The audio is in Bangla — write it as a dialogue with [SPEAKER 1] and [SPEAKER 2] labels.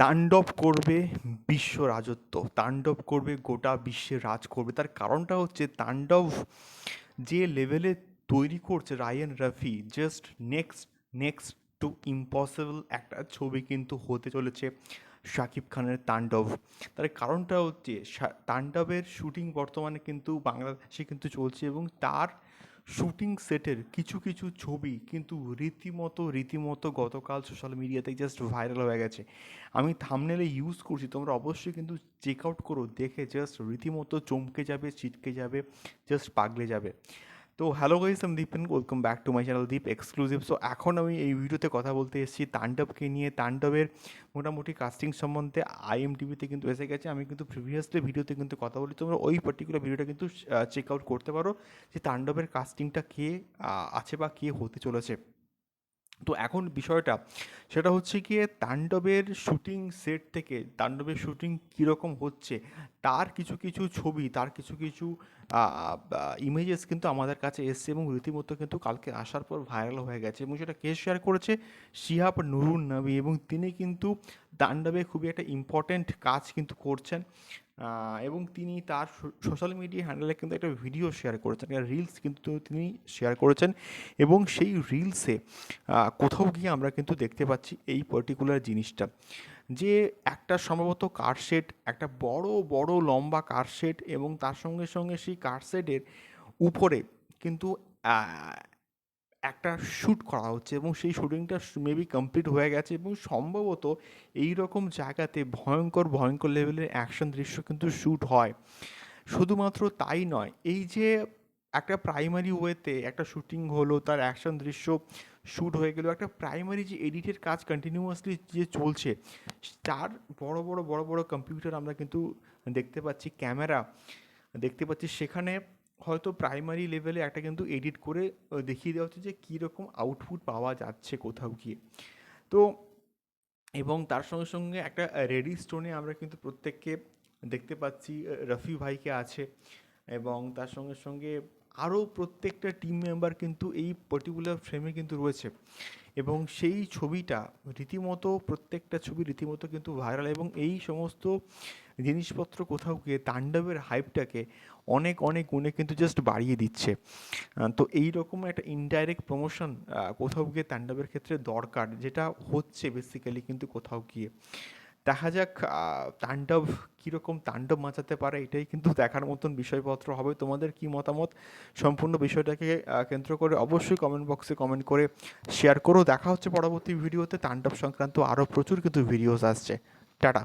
[SPEAKER 1] তাণ্ডব করবে বিশ্ব রাজত্ব, তাণ্ডব করবে গোটা বিশ্বে রাজ করবে। তার কারণটা হচ্ছে তাণ্ডব যে লেভেলে তৈরি করছে Raihan Rafi just next next to impossible একটা ছবি কিন্তু হতে চলেছে শাকিব খানের তাণ্ডব। তার কারণটা হচ্ছে তাণ্ডবের শুটিং বর্তমানে কিন্তু বাংলাদেশে কিন্তু চলছে এবং তার শুটিং সেটের কিছু কিছু ছবি কিন্তু রীতিমতো রীতিমতো গতকাল সোশ্যাল মিডিয়াতে জাস্ট ভাইরাল হয়ে গেছে। আমি থামনেলে ইউজ করছি, তোমরা অবশ্যই কিন্তু চেক আউট করো, দেখে জাস্ট রীতিমতো চমকে যাবে, ছিটকে যাবে জাস্ট পাগলে যাবে। তো হ্যালো গাইস আমি Dipen welcome back to my channel Deep exclusive so এখন আমি এই ভিডিওতে কথা বলতে এসেছি তাণ্ডবকে নিয়ে। তাণ্ডবের মোটামুটি কাস্টিং সম্বন্ধে আইএমটিভিতে কিন্তু এসে গেছে। আমি কিন্তু প্রিভিয়াসলি ভিডিওতে কিন্তু কথা বলি তোমরা ওই পার্টিকুলার ভিডিওটা কিন্তু চেক আউট করতে পারো যে তাণ্ডবের কাস্টিংটা কে আছে বা কে হতে চলেছে। তো এখন বিষয়টা সেটা হচ্ছে গিয়ে তাণ্ডবের শুটিং সেট থেকে তাণ্ডবের শুটিং কীরকম হচ্ছে, তার কিছু কিছু ছবি, তার কিছু কিছু ইমেজেস কিন্তু আমাদের কাছে এসছে এবং রীতিমতো কিন্তু কালকে আসার পর ভাইরাল হয়ে গেছে এবং সেটা কে শেয়ার করেছে? শিহাব নুরুন নবী এবং তিনি কিন্তু তাণ্ডবে খুবই একটা ইম্পর্ট্যান্ট কাজ কিন্তু করছেন এবং তিনি তার সোশ্যাল মিডিয়া হ্যান্ডেলে কিন্তু একটা ভিডিও শেয়ার করেছেন রিলস কিন্তু তিনি শেয়ার করেছেন, এবং সেই রিলসে কোথাও গিয়ে আমরা কিন্তু দেখতে পাচ্ছি এই পার্টিকুলার জিনিসটা, যে একটা সম্ভবত কারশেড একটা বড় বড়, লম্বা কারশেড এবং তার সঙ্গে সঙ্গে সেই কারশেডের উপরে কিন্তু একটা শ্যুট করা হচ্ছে এবং সেই শুটিংটা মেবি কমপ্লিট হয়ে গেছে এবং সম্ভবত এই রকম জায়গাতে ভয়ঙ্কর ভয়ঙ্কর লেভেলের অ্যাকশন দৃশ্য কিন্তু শ্যুট হয়। শুধুমাত্র তাই নয়, এই যে একটা প্রাইমারি ওয়েতে একটা শুটিং হলো, তার অ্যাকশন দৃশ্য শ্যুট হয়ে গেলো, একটা প্রাইমারি যে এডিটের কাজ কন্টিনিউয়াসলি যে চলছে, তার বড় বড় বড় বড় কম্পিউটার আমরা কিন্তু দেখতে পাচ্ছি ক্যামেরা দেখতে পাচ্ছি, সেখানে হয়তো প্রাইমারি লেভেলে একটা কিন্তু এডিট করে দেখিয়ে দেওয়া হচ্ছে যে কীরকম আউটপুট পাওয়া যাচ্ছে কোথাও গিয়ে। তো এবং তার সঙ্গে সঙ্গে একটা রেডি স্টোনে আমরা কিন্তু প্রত্যেককে দেখতে পাচ্ছি রফি ভাইকে আছে। এবং তার সঙ্গে সঙ্গে আরও প্রত্যেকটা টিম মেম্বার কিন্তু এই পার্টিকুলার ফ্রেমে কিন্তু রয়েছে। এবং সেই ছবিটা রীতিমতো, প্রত্যেকটা ছবি রীতিমতো কিন্তু ভাইরাল এবং এই সমস্ত জিনিসপত্র কোথাও গিয়ে তাণ্ডবের হাইপটাকে অনেক অনেক গুণে কিন্তু জাস্ট বাড়িয়ে দিচ্ছে। তো এই রকম একটা ইনডাইরেক্ট প্রমোশন কোথাও গিয়ে তাণ্ডবের ক্ষেত্রে দরকার, যেটা হচ্ছে বেসিক্যালি কিন্তু কোথাও গিয়ে। দেখা যাক তাণ্ডব কীরকম তাণ্ডব মাচাতে পারে, এটাই কিন্তু দেখার মতন বিষয়পত্র হবে। তোমাদের কি মতামত? সম্পূর্ণ বিষয়টাকে কেন্দ্র করে অবশ্যই কমেন্ট বক্সে কমেন্ট করে শেয়ার করো। দেখা হচ্ছে পরবর্তী ভিডিওতে তাণ্ডব সংক্রান্ত আরও প্রচুর কিন্তু ভিডিওস আসছে। টাটা।